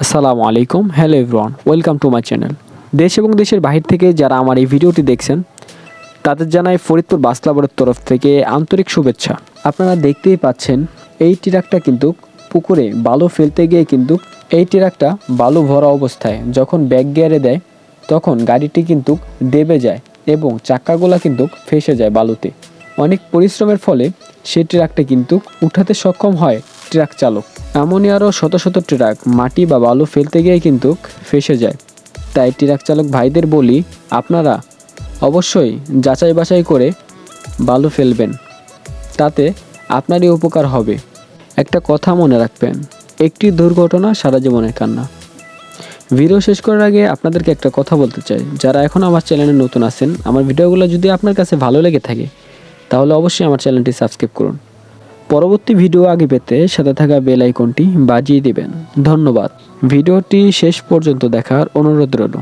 আসসালামু আলাইকুম, hello everyone, welcome to my channel. দেশ এবং দেশের বাহির থেকে যারা আমার এই ভিডিওটি দেখছেন, তাদের জানাই ফরিদপুর বাস ক্লাবের তরফ থেকে আন্তরিক শুভেচ্ছা। আপনারা দেখতেই পাচ্ছেন, এই ট্রাকটা কিন্তু পুকুরে বালু ফেলতে গিয়ে কিন্তু এই ট্রাকটা বালু ভরা অবস্থায় যখন ব্যাক গিয়ারে দেয়, তখন গাড়িটি কিন্তু দেবে যায় এবং চাক্কাগুলা কিন্তু ফেসে যায় বালুতে। অনেক পরিশ্রমের ফলে সেই ট্রাকটা কিন্তু উঠাতে সক্ষম হয় ট্রাক চালক। এমনই আরও শত শত ট্রাক মাটি বা বালু ফেলতে গিয়ে কিন্তু ফেসে যায়। তাই ট্রাক চালক ভাইদের বলি, আপনারা অবশ্যই যাচাই বাছাই করে বালু ফেলবেন। তাতে আপনারই উপকার হবে। একটা কথা মনে রাখবেন, একটি দুর্ঘটনা সারা জীবনের কান্না। ভিডিও শেষ করার আগে আপনাদেরকে একটা কথা বলতে চাই। যারা এখন আমার চ্যানেলে নতুন আছেন, আমার ভিডিওগুলো যদি আপনার কাছে ভালো লেগে থাকে, তাহলে অবশ্যই আমার চ্যানেলটি সাবস্ক্রাইব করুন। পরবর্তী ভিডিও আগে পেতে সাথে থাকা বেল আইকনটি বাজিয়ে দিবেন। ধন্যবাদ। ভিডিওটি শেষ পর্যন্ত দেখার অনুরোধ রইল।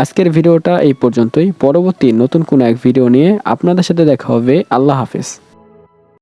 আজকের ভিডিওটা এই পর্যন্তই। পরবর্তী নতুন কোনো এক ভিডিও নিয়ে আপনাদের সাথে দেখা হবে। আল্লাহ হাফেজ।